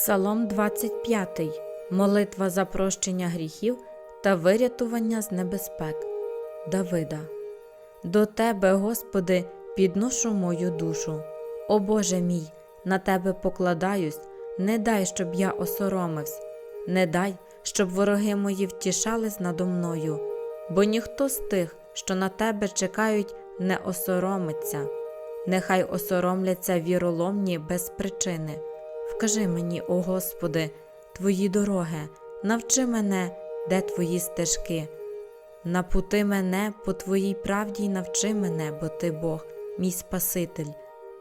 Псалом 25. Молитва за прощення гріхів та вирятування з небезпек. Давида. До Тебе, Господи, підношу мою душу. О Боже мій, на Тебе покладаюсь, не дай, щоб я осоромився, не дай, щоб вороги мої втішались надо мною, бо ніхто з тих, що на Тебе чекають, не осоромиться. Нехай осоромляться віроломні без причини. Вкажи мені, о Господи, Твої дороги, навчи мене, де Твої стежки. Напути мене по Твоїй правді й навчи мене, бо Ти Бог, мій Спаситель.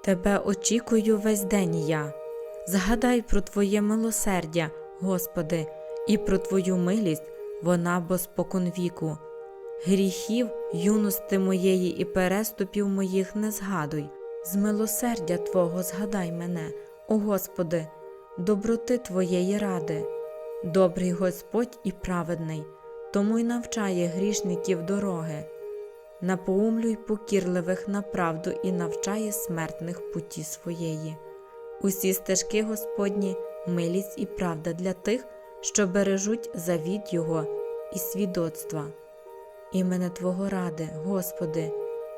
Тебе очікую весь день я. Згадай про Твоє милосердя, Господи, і про Твою милість, вона бо спокон віку. Гріхів, юності моєї і переступів моїх не згадуй. З милосердя Твого згадай мене, о Господи, доброти Твоєї ради. Добрий Господь і праведний, тому й навчає грішників дороги. Напоумлюй покірливих на правду і навчає смертних путі своєї. Усі стежки Господні, милість і правда для тих, що бережуть завіт Його і свідоцтва. Імене Твого ради, Господи,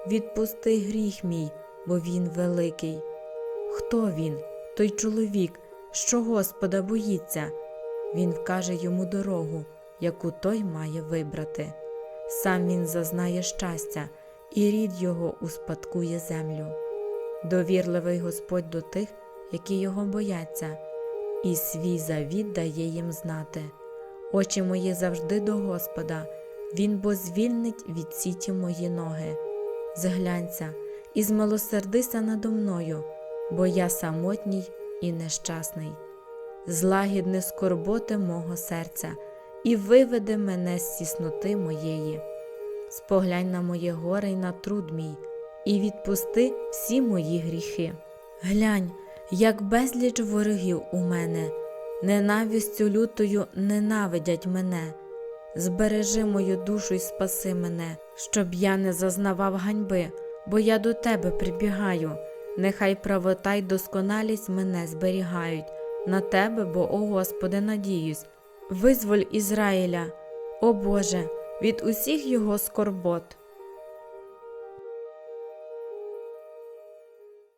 відпусти гріх мій, бо він великий. Хто він, той чоловік, що Господа боїться? Він вкаже йому дорогу, яку той має вибрати. Сам він зазнає щастя, і рід його успадкує землю. Довірливий Господь до тих, які його бояться, і свій завіт дає їм знати. Очі мої завжди до Господа, Він бо звільнить від сіті мої ноги. Зглянься і змилосердися надо мною, бо я самотній і нещасний. Злагідни скорботи мого серця і виведи мене з тісноти моєї. Споглянь на моє горе й на труд мій, і відпусти всі мої гріхи. Глянь, як безліч ворогів у мене, ненавистю лютою ненавидять мене. Збережи мою душу й спаси мене, щоб я не зазнавав ганьби, бо я до тебе прибігаю. Нехай правота й досконалість мене зберігають, на тебе, бо, о Господи, надіюсь. Визволь Ізраїля, о Боже, від усіх його скорбот.